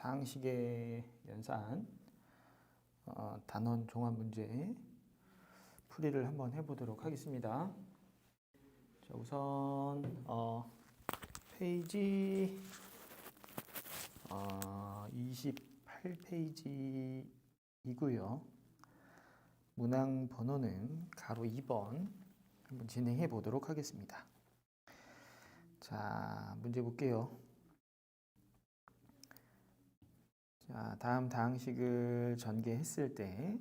다항식의 연산 어, 단원 종합 문제 풀이를 한번 해보도록 하겠습니다. 자, 우선 어, 페이지 어, 28페이지이고요. 문항 번호는 가로 2번 한번 진행해 보도록 하겠습니다. 자, 문제 볼게요. 자, 다음 다항식을 전개했을 때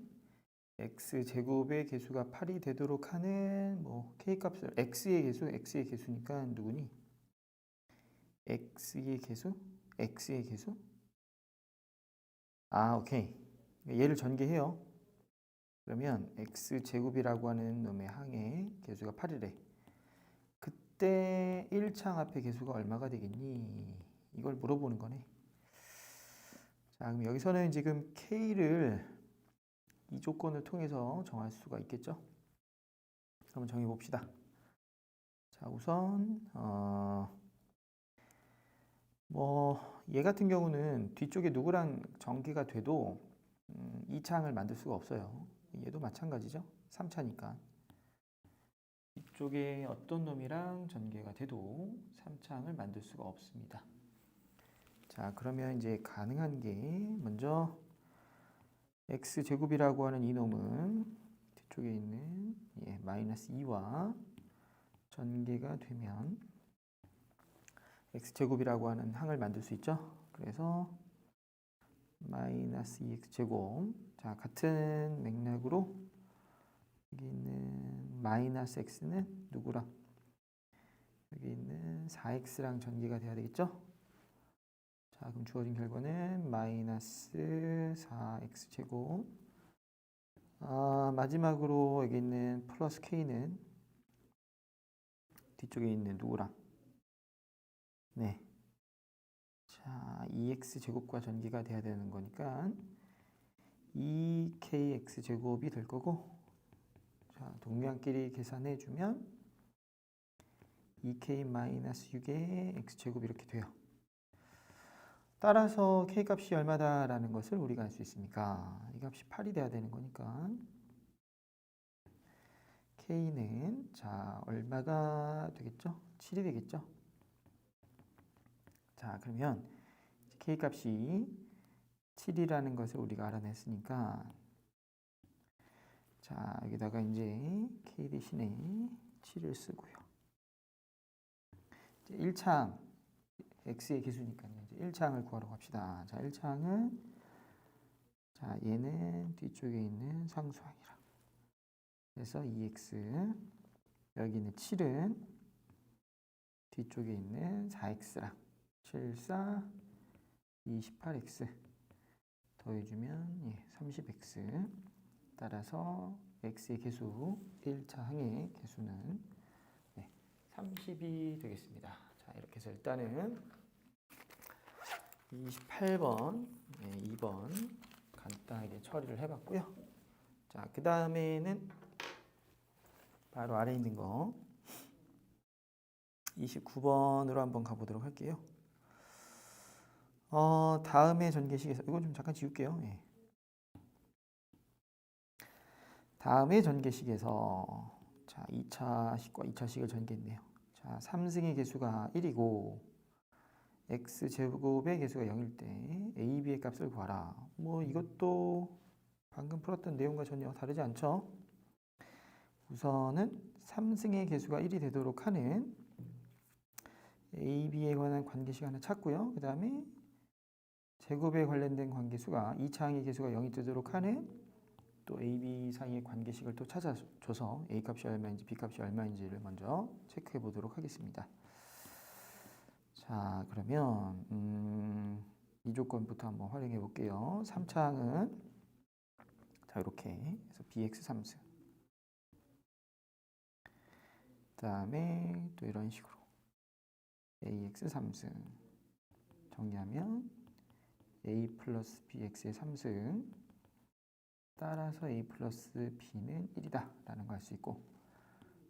x 제곱의 개수가 8이 되도록 하는 뭐 k 값을 x의 개수, x의 개수니까 누구니? x의 개수? x의 개수? 아, 오케이. 얘를 전개해요. 그러면 x 제곱이라고 하는 놈의 항의 개수가 8이래. 그때 1창 앞에 개수가 얼마가 되겠니? 이걸 물어보는 거네. 자, 그럼 여기서는 지금 K를 이 조건을 통해서 정할 수가 있겠죠? 한번 정해 봅시다. 자, 우선 어, 뭐얘 같은 경우는 뒤쪽에 누구랑 전개가 돼도 음, 이 창을 만들 수가 없어요. 얘도 마찬가지죠. 3차니까. 이쪽에 어떤 놈이랑 전개가 돼도 3창을 만들 수가 없습니다. 자, 그러면 이제 가능한 게 먼저 x 제곱이라고 하는 이 놈은 뒤쪽에 있는 예, 마이너스 2와 전개가 되면 x 제곱이라고 하는 항을 만들 수 있죠. 그래서 마이너스 2x 제곱 자 같은 맥락으로 여기 있는 마이너스 x는 누구랑 여기 있는 4x랑 전개가 돼야 되겠죠. 자, 그럼 주어진 결과는 마이너스 4x 제곱. 아, 마지막으로 여기 있는 플러스 k는 뒤쪽에 있는 누구랑? 네. 자, 2x 제곱과 전개가 돼야 되는 거니까 2kx 제곱이 될 거고 자, 동량끼리 계산해 주면 2k 마이너스 6의 x 제곱 이렇게 돼요. 따라서 k 값이 얼마다라는 것을 우리가 알 수 있습니까? 이 값이 8이 돼야 되는 거니까 k는 자 얼마가 되겠죠? 7이 되겠죠? 자 그러면 k 값이 7이라는 것을 우리가 알아냈으니까 자 여기다가 이제 k 대신에 7을 쓰고요. 1창 x의 개수니까요. 이제 1창을 구하러 갑시다. 자, 1창은 자, 얘는 뒤쪽에 있는 상수항이라. 그래서 2x 여기는 7은 뒤쪽에 있는 4x랑 7, 4, 28x 더해주면 예, 30x 따라서 x의 개수 1차 항의 개수는 네, 30이 되겠습니다. 자 이렇게 해서 일단은 28번, 네, 2번 간단하게 처리를 해봤고요. 자, 그 다음에는 바로 아래 있는 거 29번으로 한번 가보도록 할게요. 어, 다음에 전개식에서 이거 좀 잠깐 지울게요. 예. 다음에 전개식에서 자, 2차식과 2차식을 전개했네요. 자, 3승의 개수가 1이고 x 제곱의 개수가 0일 때 a, b의 값을 구하라. 뭐 이것도 방금 풀었던 내용과 전혀 다르지 않죠? 우선은 3승의 개수가 1이 되도록 하는 a, b에 관한 관계식 하나 찾고요. 그 다음에 제곱에 관련된 관계수가 2차항의 개수가 0이 되도록 하는 또 a, b 사이의 관계식을 또 찾아줘서 a 값이 얼마인지 b 값이 얼마인지를 먼저 체크해 보도록 하겠습니다. 자 그러면 음, 이 조건부터 한번 활용해 볼게요. 3차항은 자 이렇게 해서 bx 3승 그 다음에 또 이런 식으로 ax 3승 정리하면 a 플러스 bx의 3승 따라서 a 플러스 b는 1이다 라는 걸 알 수 있고.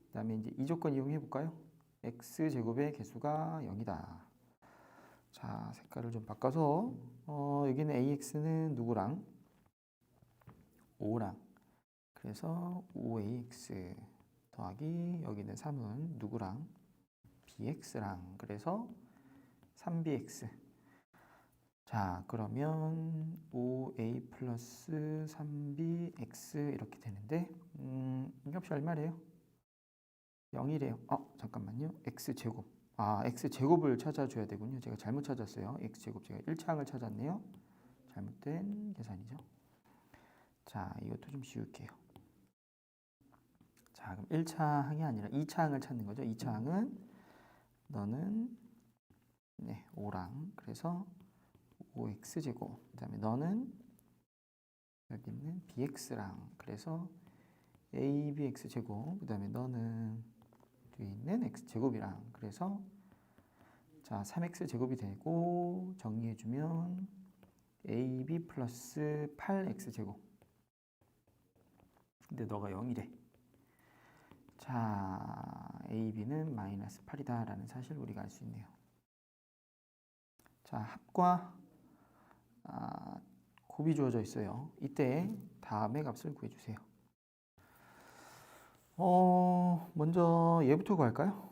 그 다음에 이제 이 조건 이용해 볼까요? x 제곱의 개수가 0이다 자, 색깔을 좀 바꿔서 어, 여기는 AX는 누구랑? 5랑. 그래서 5AX 더하기 여기는 3은 누구랑? BX랑. 그래서 3BX. 자, 그러면 5A 플러스 3BX 이렇게 되는데 음, 이 값이 얼마래요? 0이래요. 어, 잠깐만요. X제곱. 아, X제곱을 찾아줘야 되군요. 제가 잘못 찾았어요. X제곱 제가 1차항을 찾았네요. 잘못된 계산이죠. 자, 이것도 좀 지울게요. 자, 그럼 1차항이 아니라 2차항을 찾는 거죠. 2차항은 너는 네, 5랑 그래서 5x제곱 그다음에 너는 여기 있는 bx랑 그래서 abx제곱 그다음에 너는 뒤에 있는 x제곱이랑 그래서 자 3x제곱이 되고 정리해주면 ab 플러스 8x제곱 근데 너가 0이래 자 ab는 마이너스 8이다 라는 사실을 우리가 알 수 있네요 자 합과 아, 곱이 주어져 있어요. 이때 다음의 값을 구해주세요. 어, 먼저 얘부터 구할까요?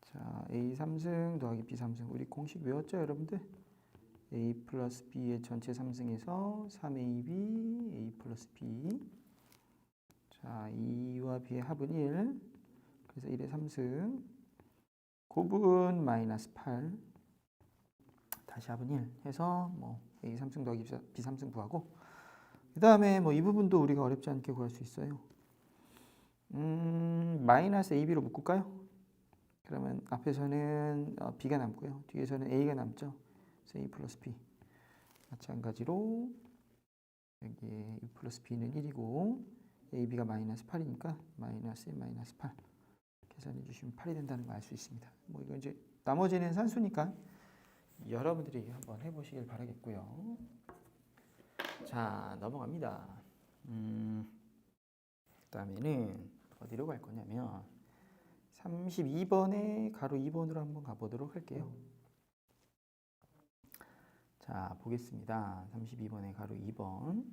자, a 3승 더하기 b 3승. 우리 공식 외웠죠, 여러분들? a 플러스 b의 전체 3승에서 3ab, a 플러스 b. 자, 2와 b의 합은 1 그래서 1의 3승. 곱은 마이너스 8 다시 합은 1 해서 뭐 A 3승 더하기 B 3승 구하고. 그 다음에 뭐 이 부분도 우리가 어렵지 않게 구할 수 있어요. 음 마이너스 AB로 묶을까요? 그러면 앞에서는 어, B가 남고요. 뒤에서는 A가 남죠. 그래서 A 플러스 B 마찬가지로 여기에 E 플러스 B는 1이고 AB가 마이너스 8이니까 마이너스 1 마이너스 8 계산해 주시면 8이 된다는 걸 알 수 있습니다. 뭐 이거 이제 나머지는 산수니까 여러분들이 한번 해보시길 바라겠고요. 자 넘어갑니다. 음, 그다음에는 어디로 갈 거냐면 32번에 가로 2번으로 한번 가보도록 할게요. 자 보겠습니다. 32번에 가로 2번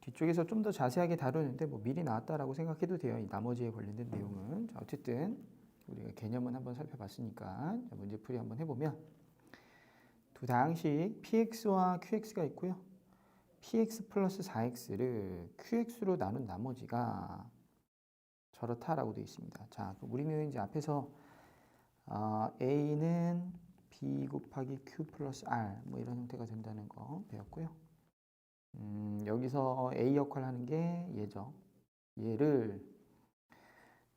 뒤쪽에서 좀 더 자세하게 다루는데 뭐 미리 나왔다라고 생각해도 돼요. 이 나머지에 관련된 내용은 자, 어쨌든 우리가 개념은 한번 살펴봤으니까 문제풀이 한번 해보면 두 다항식 px와 qx가 있고요. px 플러스 4x를 qx로 나눈 나머지가 저렇다라고 되어 있습니다. 자, 우리는 이제 앞에서 어, a는 b 곱하기 q 플러스 r 뭐 이런 형태가 된다는 거 배웠고요. 음, 여기서 a 역할 하는 게 얘죠. 얘를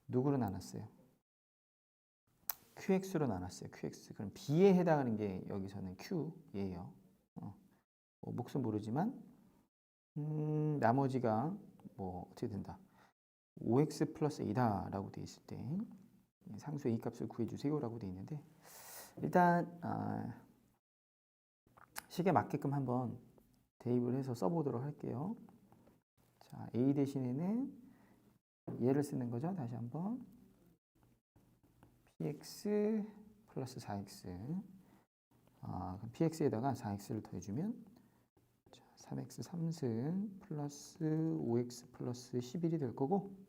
누구로 나눴어요? QX로 나눴어요. QX. 그럼 B에 해당하는 게 여기서는 Q예요. 어. 뭐 몫은 모르지만 음, 나머지가 뭐 어떻게 된다. 5x 플러스 a다 라고 돼 있을 때 상수 a 값을 구해주세요 라고 돼 있는데 일단 아, 식에 맞게끔 한번 대입을 해서 써보도록 할게요. 자, a 대신에는 얘를 쓰는 거죠. 다시 한번 px 플러스 4x 아, 그럼 px에다가 4x를 더해주면 자, 3x 3승 플러스 5x 플러스 11이 될 거고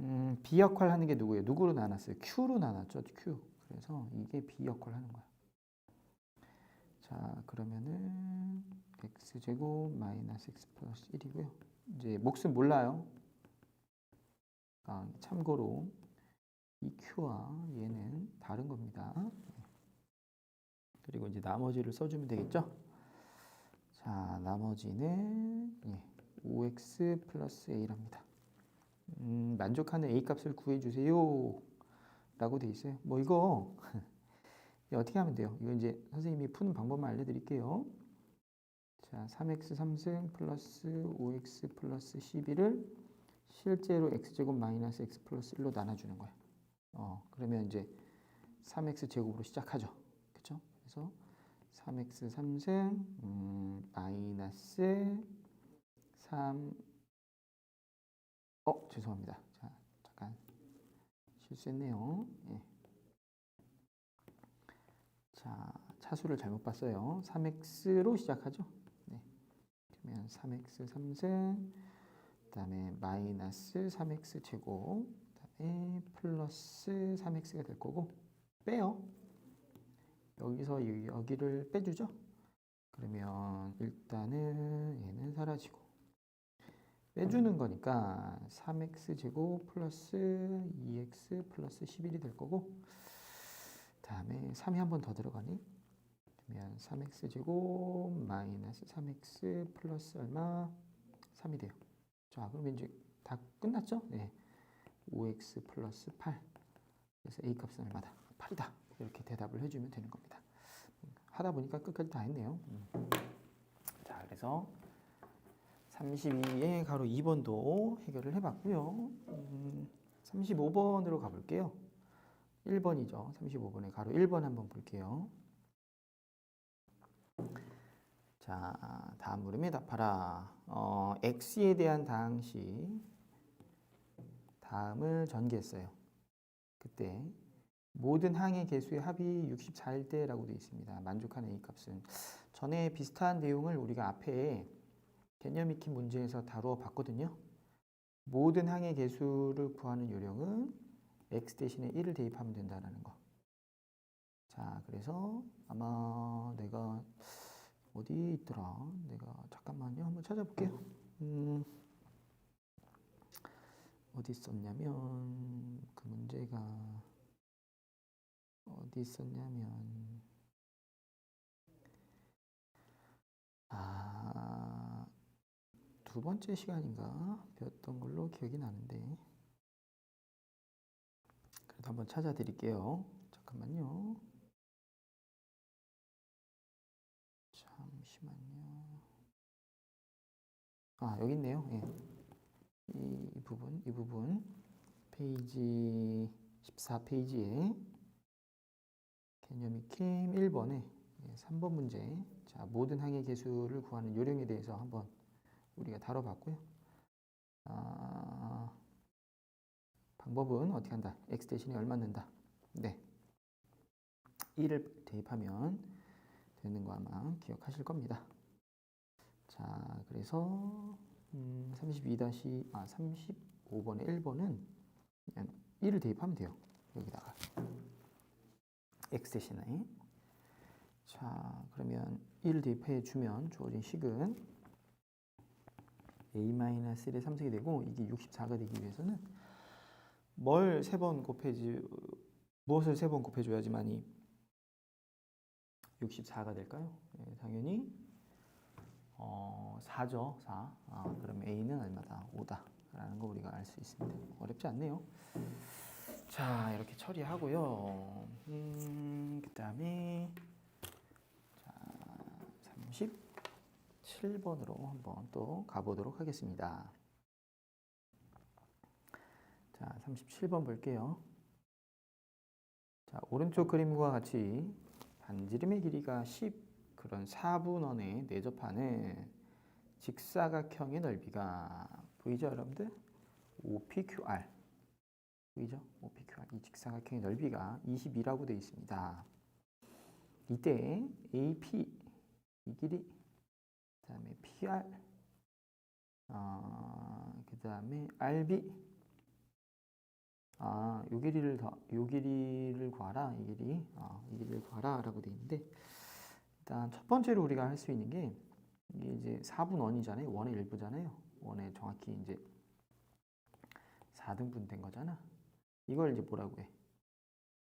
음, b 역할 하는 게 누구예요? 누구로 나눴어요? q로 나눴죠. q. 그래서 이게 b 역할 하는 거야. 자 그러면은 x제곱 마이너스 x 플러스 1이고요. 이제 몫은 몰라요. 아, 참고로 이 q와 얘는 다른 겁니다. 그리고 이제 나머지를 써주면 되겠죠? 자, 나머지는 예, 5x 플러스 a랍니다. 음, 만족하는 a 값을 구해주세요. 라고 돼 있어요. 뭐 이거 어떻게 하면 돼요? 이거 이제 선생님이 푸는 방법만 알려드릴게요. 자, 3x 3승 플러스 5x 플러스 12를 실제로 x제곱 마이너스 x 플러스 1로 나눠주는 거예요. 어, 그러면 이제 3x 제곱으로 시작하죠. 그렇죠? 그래서 3x 3승 음, 마이너스 3 어, 죄송합니다. 자, 잠깐 실수했네요. 예. 자, 차수를 잘못 봤어요. 3x로 시작하죠. 네. 그러면 3x 3승 그 다음에 마이너스 3x 제곱 그 다음에 플러스 3x가 될 거고 빼요. 여기서 이- 여기를 빼주죠. 그러면 일단은 얘는 사라지고 빼주는 거니까 3x 제곱 플러스 2x 플러스 11이 될 거고 다음에 3이 한 번 더 들어가네. 그러면 3x 제곱 마이너스 3x 플러스 얼마? 3이 돼요. 자, 그러면 이제 다 끝났죠? 네. 5x 플러스 8. 그래서 a 값은 얼마다? 8이다. 이렇게 대답을 해주면 되는 겁니다. 하다 보니까 끝까지 다 했네요. 음. 자, 그래서 32의 가로 2번도 해결을 해봤고요. 음, 35번으로 가볼게요. 1번이죠. 35번의 가로 1번 한번 볼게요. 자, 다음 물음에 답하라. 어, x에 대한 다항식 다음을 전개했어요. 그때 모든 항의 개수의 합이 64일 때라고 되어 있습니다. 만족하는 a 값은 전에 비슷한 내용을 우리가 앞에 개념 익힌 문제에서 다루어 봤거든요. 모든 항의 개수를 구하는 요령은 x 대신에 1을 대입하면 된다는 거. 자, 그래서 아마 내가 어디 있더라? 내가 잠깐만요. 한번 찾아볼게요. 음, 어디 있었냐면 그 문제가 어디 있었냐면 아, 두 번째 시간인가 배웠던 걸로 기억이 나는데 그래도 한번 찾아 드릴게요. 잠깐만요. 잠시만요. 아, 여기 있네요. 예. 이, 이 부분, 이 부분 페이지 14페이지에 개념 익힘 1번에 3번 문제 자, 모든 항의 개수를 구하는 요령에 대해서 한번 우리가 다뤄봤고요. 아, 방법은 어떻게 한다? x 대신에 얼마 넣는다? 네. 1을 대입하면 되는 거 아마 기억하실 겁니다. 자, 그래서 음, 32 다시 아 35번의 1번은 그냥 1을 대입하면 돼요. 여기다가 x 대신에 자, 그러면 1을 대입해 주면 주어진 식은 a-1의 3승이 되고 이게 64가 되기 위해서는 뭘 세 번 곱해지 무엇을 세 번 곱해줘야지만이 64가 될까요? 예, 당연히 어, 4죠. 4. 아, 그럼 a는 얼마다? 5다. 라는 거 우리가 알 수 있습니다. 어렵지 않네요. 자, 이렇게 처리하고요. 음, 그 다음에 자, 37번으로 한번 또 가보도록 하겠습니다. 자, 37번 볼게요. 자, 오른쪽 그림과 같이 반지름의 길이가 10 그런 4분원에 내접하는 직사각형의 넓이가 보이죠, 여러분들? OPQR 보이죠? OPQR 이 직사각형의 넓이가 22라고 되어 있습니다. 이때 AP 이 길이 그다음에 PR 어, 그다음에 RB 아, 요 길이를 더, 요 길이를 구하라, 이 길이, 어, 이 길이를 구하라 라고 돼 있는데, 일단 첫 번째로 우리가 할 수 있는 게 이게 이제 4분 원이잖아요. 원의 일부잖아요. 원에 정확히 이제 4등분 된 거잖아. 이걸 이제 뭐라고 해?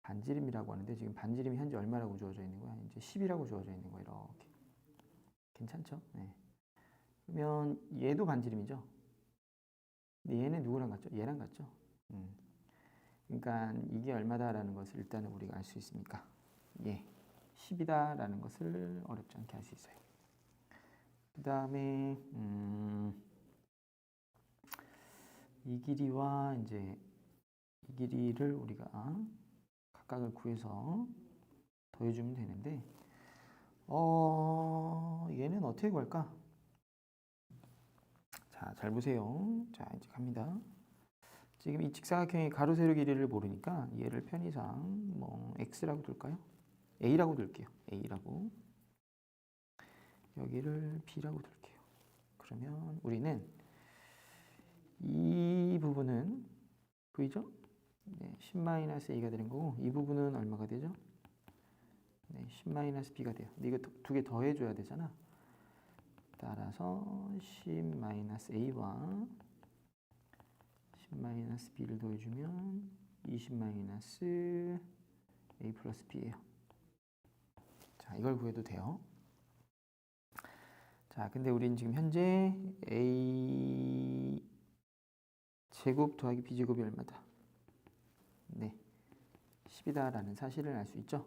반지름이라고 하는데 지금 반지름이 현재 얼마라고 주어져 있는 거야? 이제 10이라고 주어져 있는 거야. 이렇게. 괜찮죠? 네. 그러면 얘도 반지름이죠. 근데 얘는 누구랑 같죠? 얘랑 같죠? 음. 그러니까 이게 얼마다라는 것을 일단은 우리가 알 수 있으니까 예, 10이다라는 것을 어렵지 않게 알 수 있어요. 그 다음에 음, 이 길이와 이제 이 길이를 우리가 각각을 구해서 더해주면 되는데 어 얘는 어떻게 구할까? 자, 잘 보세요. 자, 이제 갑니다. 지금 이 직사각형의 가로 세로 길이를 모르니까 얘를 편의상 뭐 x라고 둘까요? A라고 둘게요. A라고. 여기를 B라고 둘게요. 그러면 우리는 이 부분은 보이죠? 네, 10-A가 되는 거고 이 부분은 얼마가 되죠? 네, 10-B가 돼요. 근데 이거 두 개 더해줘야 되잖아. 따라서 10-A와 10-B를 더해주면 20- A 플러스 B예요. 자, 이걸 구해도 돼요. 자, 근데 우린 지금 현재 A 제곱 더하기 B 제곱이 얼마다? 네, 10이다라는 사실을 알 수 있죠.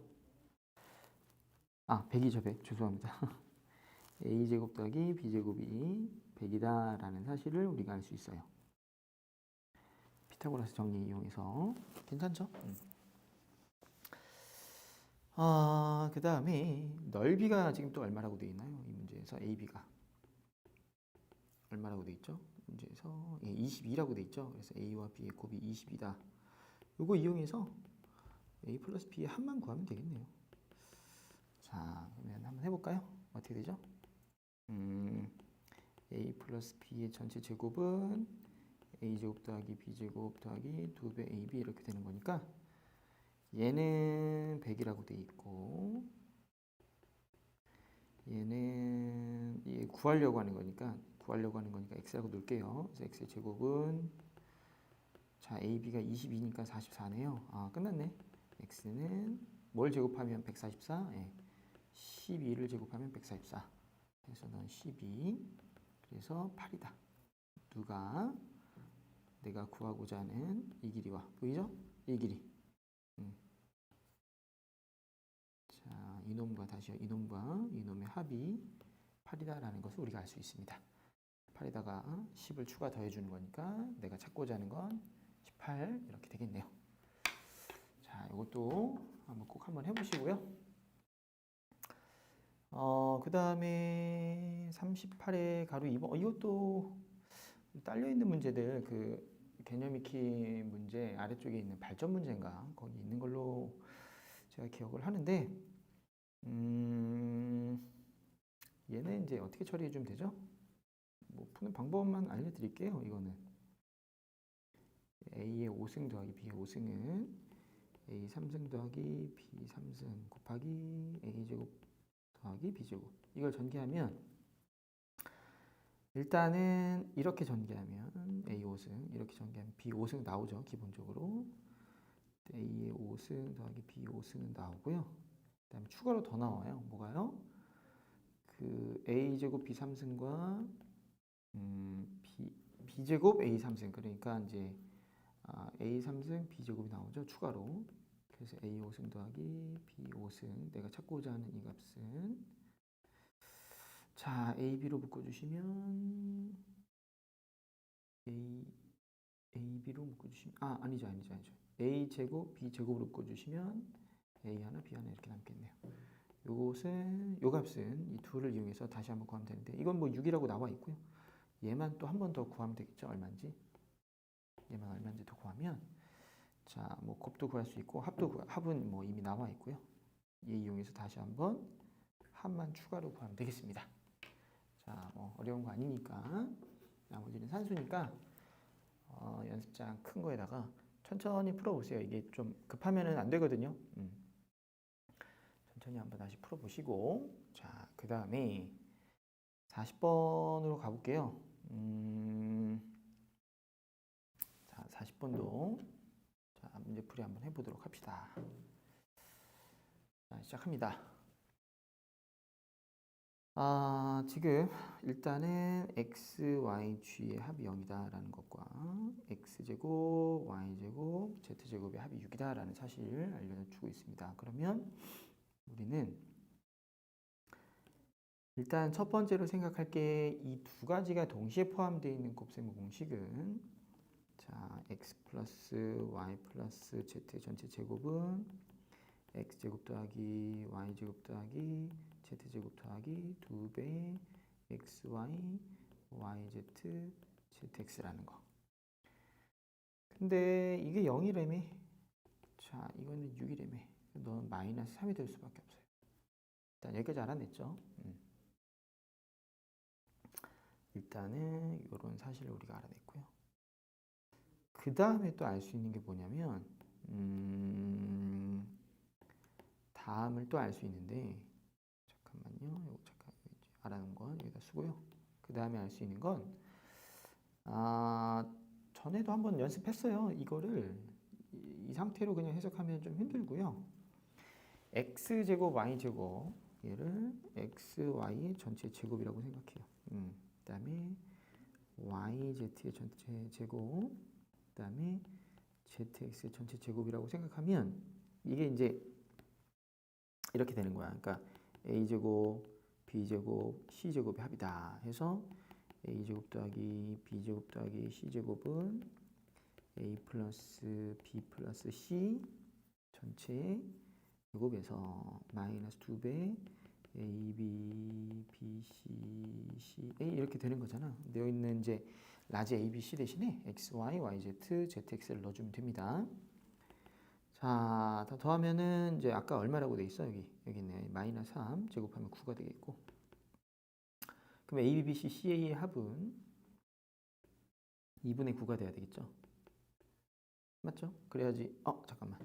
아, 100이죠, 100. 죄송합니다. A 제곱 더하기 B 제곱이 100이다라는 사실을 우리가 알 수 있어요. 피타고라스 정리 이용해서 괜찮죠? 음. 아, 그 다음에 넓이가 지금 또 얼마라고 되어 있나요? 이 문제에서 AB가 얼마라고 되어 있죠? 문제에서 예, 22라고 되어 있죠. 그래서 A와 B의 곱이 20이다. 이거 이용해서 A 플러스 B의 합만 구하면 되겠네요. 자, 그러면 한번 해볼까요? 어떻게 되죠? 음, A 플러스 B의 전체 제곱은 A 제곱 더하기 B 제곱 더하기 2배 AB 이렇게 되는 거니까 얘는 100이라고 돼 있고 얘는 얘 구하려고 하는 거니까 구하려고 하는 거니까 x라고 놓을게요. 그래서 x의 제곱은 자 ab가 22니까 44네요. 아 끝났네. x는 뭘 제곱하면 144? 예. 12를 제곱하면 144. 그래서 넌 12. 그래서 8이다. 누가 내가 구하고자 하는 이 길이와 보이죠? 이 길이. 음. 자, 이놈과 다시요. 이놈과 이놈의 합이 8이다라는 것을 우리가 알 수 있습니다. 8에다가 10을 추가 더해 주는 거니까 내가 찾고자 하는 건 18 이렇게 되겠네요. 자, 이것도 한번 꼭 한번 해 보시고요. 어, 그 다음에 38의 가로 2번 어, 이것도 딸려 있는 문제들 그 개념 익히 문제 아래쪽에 있는 발전 문제인가 거기 있는 걸로 제가 기억을 하는데 음, 얘는 이제 어떻게 처리해 주면 되죠? 뭐 푸는 방법만 알려드릴게요. 이거는 a의 5승 더하기 b의 5승은 a 3승 더하기 b 3승 곱하기 a 제곱 더하기 b 제곱 이걸 전개하면 일단은 이렇게 전개하면 a 5승 이렇게 전개하면 b 5승 나오죠 기본적으로. A의 5승 더하기 b 5승은 나오고요. 그 다음에 추가로 더 나와요. 뭐가요? 그 a 제곱 b 3승과 음, b, b제곱 a 3승. 그러니까 이제 아, a 3승 b 제곱이 나오죠 추가로 그래서 a 5승 더하기 b 5승 내가 찾고자 하는 이 값은 자 a b로 묶어주시면 a a b로 묶어주시면 아 아니죠 아니죠 아니죠 a 제곱 b 제곱으로 묶어주시면 a 하나 b 하나 이렇게 남겠네요. 요것은 요 값은 이 둘을 이용해서 다시 한번 구하면 되는데 이건 뭐 6이라고 나와 있고요. 얘만 또 한 번 더 구하면 되겠죠. 얼마인지. 얘만 얼마인지 더 구하면 자, 뭐 곱도 구할 수 있고 합도 구, 합은 뭐 이미 나와 있고요. 얘 이용해서 다시 한번 합만 추가로 구하면 되겠습니다. 자, 뭐 어려운 거 아니니까 나머지는 산수니까 어, 연습장 큰 거에다가 천천히 풀어보세요. 이게 좀 급하면은 안 되거든요. 음. 천천히 한번 다시 풀어보시고 자, 그 다음에 40번으로 가볼게요. 음, 자, 40번도 자, 문제풀이 한번 해보도록 합시다. 자, 시작합니다. 아, 지금 일단은 x, y, g의 합이 0이다라는 것과 x제곱, y제곱, z제곱의 합이 6이다라는 사실을 알려주고 있습니다. 그러면 우리는 일단 첫 번째로 생각할 게 이 두 가지가 동시에 포함되어 있는 곱셈의 공식은 자, x 플러스 y 플러스 z 전체 제곱은 x제곱 더하기 y제곱 더하기 z제곱 더하기 2배 xy yz zx라는 거. 근데 이게 0이래매. 자, 이거는 6이래매. 너 마이너스 3이 될 수밖에 없어요. 일단 여기까지 알아냈죠. 음. 일단은 이런 사실을 우리가 알아냈고요. 그 다음에 또 알 수 있는 게 뭐냐면 음, 다음을 또 알 수 있는데 잠깐만요. 이거 잠깐 알아놓은 건 여기다 쓰고요. 그 다음에 알 수 있는 건 아, 전에도 한번 연습했어요. 이거를 이, 이 상태로 그냥 해석하면 좀 힘들고요. x 제곱 y 제곱 얘를 x y 전체 제곱이라고 생각해요. 음, 그다음에 y z의 전체 제곱, 그 다음에 zx 전체 제곱이라고 생각하면 이게 이제 이렇게 되는 거야. 그러니까 a 제곱, b 제곱, c 제곱의 합이다. 해서 a 제곱 더하기 b 제곱 더하기 c 제곱은 a 플러스 b 플러스 c 전체 제곱에서 마이너스 2배 a, b, b, c, c, a 이렇게 되는 거잖아. 여기 있는 이제 라지 a, b, c 대신에 x, y, y, z, z, x를 넣어주면 됩니다. 자, 더 더하면은 이제 아까 얼마라고 돼 있어 여기 여기 있네 마이너스 3 제곱하면 9가 되겠고. 그럼 a, b, b, c, c, a의 합은 2분의 9가 돼야 되겠죠. 맞죠? 그래야지. 어 잠깐만.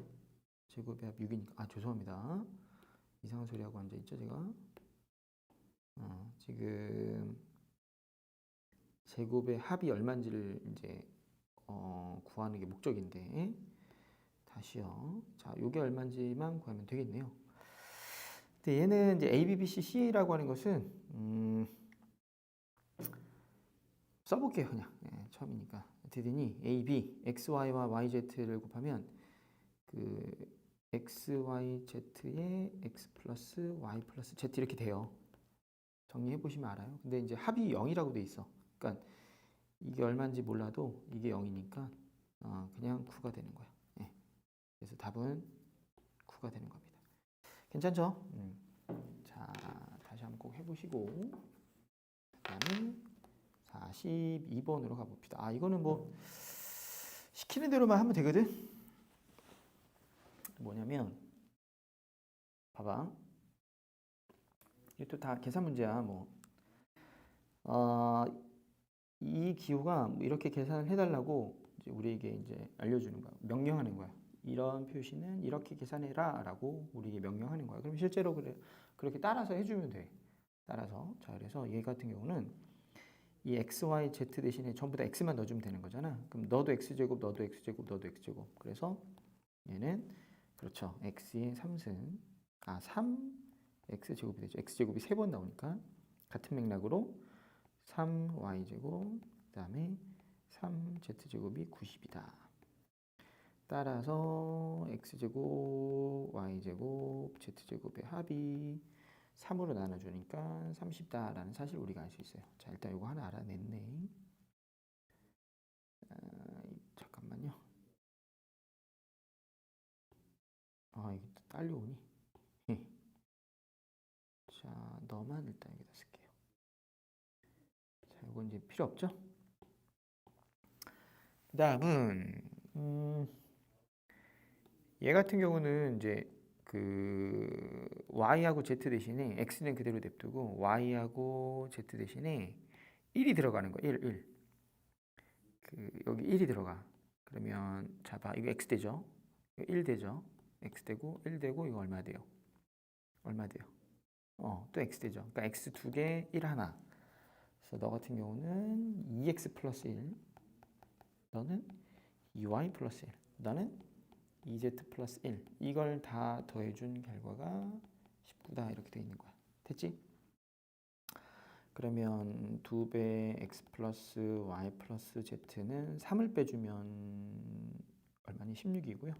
제곱의 합 6이니까 아 죄송합니다 이상한 소리 하고 앉아 있죠 제가 어, 지금 제곱의 합이 얼마인지를 이제 어, 구하는 게 목적인데 다시요 자 요게 얼마인지만 구하면 되겠네요 근데 얘는 이제 A, B, B, C, C라고 하는 것은 음, 써볼게요 그냥 예, 처음이니까 되더니 A, B, X, Y와 Y, Z를 곱하면 그 x, y, z의 x 플러스 y 플러스 z 이렇게 돼요. 정리해 보시면 알아요. 근데 이제 합이 0이라고 돼 있어. 그러니까 이게 얼마인지 몰라도 이게 0이니까 어, 그냥 9가 되는 거야. 예. 그래서 답은 9가 되는 겁니다. 괜찮죠? 음. 자, 다시 한번 꼭 해보시고 그다음에 42번으로 가봅시다. 아, 이거는 뭐 시키는 대로만 하면 되거든. 뭐냐면 봐봐 이것도 다 계산 문제야 뭐 어, 이 기호가 뭐 이렇게 계산을 해달라고 이제 우리에게 이제 알려주는 거야. 명령하는 거야. 이런 표시는 이렇게 계산해라 라고 우리에게 명령하는 거야. 그럼 실제로 그래 그렇게 따라서 해주면 돼. 따라서. 자 그래서 얘 같은 경우는 이 x, y, z 대신에 전부 다 x만 넣어주면 되는 거잖아. 그럼 너도 x제곱 너도 x제곱 너도 x제곱. 그래서 얘는 그렇죠. x의 3승. 아, 3 x 제곱이 되죠. x 제곱이 3번 나오니까 같은 맥락으로 3y 제곱 그 다음에 3z 제곱이 90이다. 따라서 x 제곱, y 제곱, z 제곱의 합이 3으로 나눠 주니까 30다라는 사실 우리가 알 수 있어요. 자, 일단 이거 하나 알아냈네. 아, 잠깐만요. 아 이게 또 딸려오니 자 너만 일단 여기다 쓸게 이건 이제 필요 없죠 그 다음은 음, 얘 같은 경우는 이제 그 y하고 z 대신에 x는 그대로 냅두고 y하고 z 대신에 1이 들어가는 거 1, 1. 그 여기 1이 들어가. 그러면 자 봐. 이거 x 되죠? 이거 1 되죠? x 되고 1 되고 이거 얼마 돼요? 얼마 돼요? 어, 또 x 되죠. 그러니까 x 두 개, 1 하나. 그래서 너 같은 경우는 2x 플러스 1. 너는 2y 플러스 1. 너는 2z 플러스 1. 이걸 다 더해준 결과가 19다 이렇게 돼 있는 거야. 됐지? 그러면 2배 x 플러스 y 플러스 z는 3을 빼주면 얼마니? 16이고요.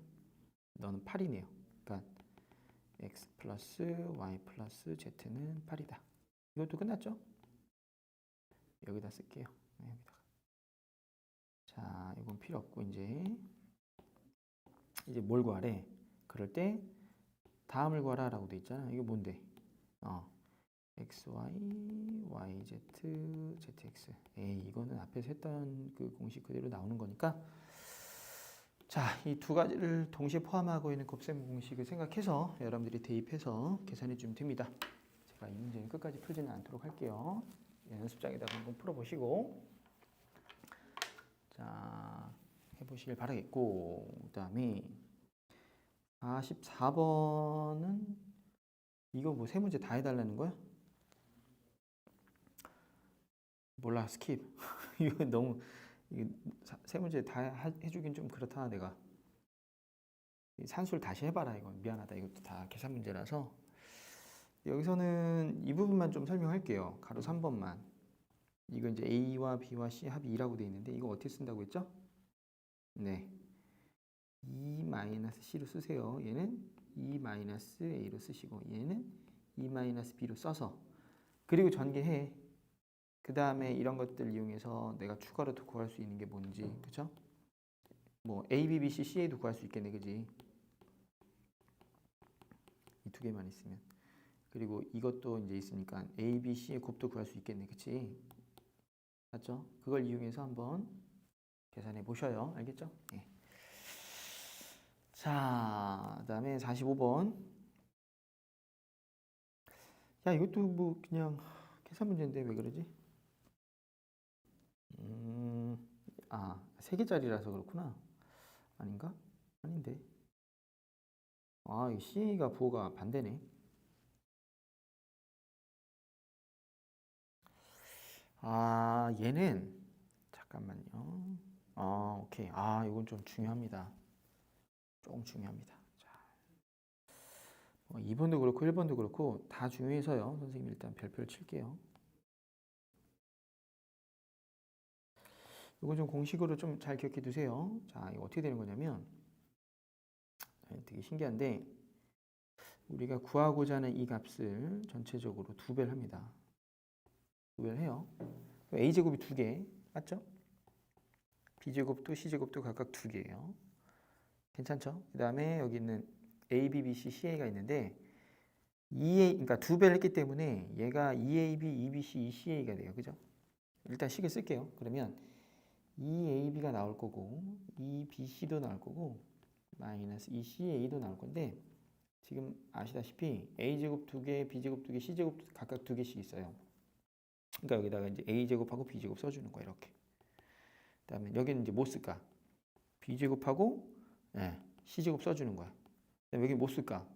너는 8이네요. 그러니까 x 플러스 y 플러스 z는 8이다. 이것도 끝났죠? 여기다 쓸게요. 네, 여기다가. 자, 이건 필요 없고 이제 이제 뭘 구하래? 그럴 때 다음을 구하라라고 돼 있잖아. 이게 뭔데? 어. x, y, y, z, z, x. 에이, 이거는 앞에서 했던 그 공식 그대로 나오는 거니까 자, 이 두 가지를 동시에 포함하고 있는 곱셈 공식을 생각해서 여러분들이 대입해서 계산해 주면 됩니다. 제가 이 문제는 끝까지 풀지는 않도록 할게요. 연습장에다가 한번 풀어보시고. 자 해보시길 바라겠고 그 다음에 44번은 이거 뭐 세 문제 다 해달라는 거야? 몰라 스킵. 이거 너무 사- 세 문제 다 하- 해주긴 좀 그렇다 내가. 이 산수를 다시 해봐라 이거 미안하다. 이것도 다 계산 문제라서 여기서는 이 부분만 좀 설명할게요. 가로 3번만. 이거 이제 A와 B와 C 합이 2라고 돼 있는데 이거 어떻게 쓴다고 했죠? 네. 2-C로 쓰세요. 얘는 2-A로 쓰시고 얘는 2-B로 써서 그리고 전개해. 그 다음에 이런 것들 이용해서 내가 추가로 더 구할 수 있는 게 뭔지. 그쵸? 뭐 A, B, B, C, C에도 구할 수 있겠네. 그지? 이 두 개만 있으면 그리고 이것도 이제 있으니까 A, B, C의 곱도 구할 수 있겠네 그치? 맞죠? 그걸 이용해서 한번 계산해 보셔요 알겠죠? 예. 자, 그 다음에 45번 야 이것도 뭐 그냥 계산 문제인데 왜 그러지? 음, 아, 세 개짜리라서 그렇구나. 아닌가? 아닌데. 아, 이 C가 부호가 반대네. 아, 얘는 잠깐만요. 아, 오케이. 아, 이건 좀 중요합니다. 좀 중요합니다. 자, 뭐 2번도 그렇고 1번도 그렇고 다 중요해서요. 선생님 일단 별표를 칠게요. 이거 좀 공식으로 좀 잘 기억해 두세요. 자, 이거 어떻게 되는 거냐면 네, 되게 신기한데 우리가 구하고자 하는 이 값을 전체적으로 두 배를 합니다. 두 배를 해요. a 제곱이 두 개, 맞죠? b 제곱도 c 제곱도 각각 두 개예요. 괜찮죠? 그 다음에 여기 있는 a, b, b, c, ca가 있는데 2a 그러니까 두 배를 했기 때문에 얘가 2ab, 2bc, 2ca가 돼요. 그죠? 일단 식을 쓸게요. 그러면 2ab가 나올 거고 2bc도 나올 거고 마이너스 2ca도 나올 건데 지금 아시다시피 a제곱 두 개, b제곱 두 개, c제곱 각각 두 개씩 있어요. 그러니까 여기다가 이제 a제곱하고 b제곱 써주는 거예요. 이렇게. 그 다음에 여기는 이제 못 쓸까? b제곱하고 예, c제곱 써주는 거야. 그다음에 여기 못 쓸까?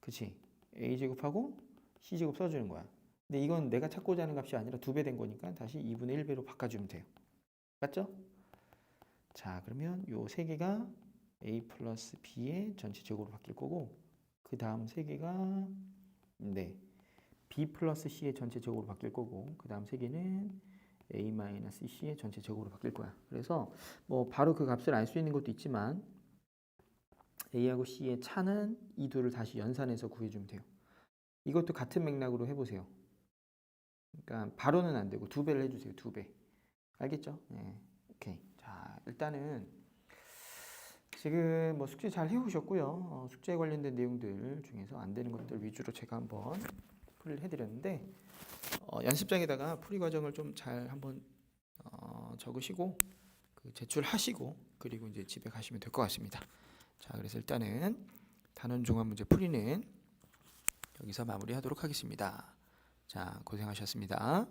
그치? a제곱하고 c제곱 써주는 거야. 근데 이건 내가 찾고자 하는 값이 아니라 두 배 된 거니까 다시 2분의 1배로 바꿔주면 돼요. 맞죠? 자, 그러면 요 세 개가 a 플러스 b의 전체 제곱으로 바뀔 거고 그 다음 세 개가 네 b 플러스 c의 전체 제곱으로 바뀔 거고 그 다음 세 개는 a 마이너스 c의 전체 제곱으로 바뀔 거야. 그래서 뭐 바로 그 값을 알 수 있는 것도 있지만 a하고 c의 차는 이 둘을 다시 연산해서 구해주면 돼요. 이것도 같은 맥락으로 해보세요. 그러니까 바로는 안 되고 두 배를 해주세요. 두 배. 알겠죠? 네. 오케이. 자, 일단은 지금 뭐 숙제 잘 해오셨고요. 어, 숙제에 관련된 내용들 중에서 안 되는 것들 위주로 제가 한번 풀이를 해드렸는데 어, 연습장에다가 풀이 과정을 좀 잘 한번 어, 적으시고 그 제출하시고 그리고 이제 집에 가시면 될 것 같습니다. 자, 그래서 일단은 단원 종합 문제 풀이는 여기서 마무리하도록 하겠습니다. 자, 고생하셨습니다.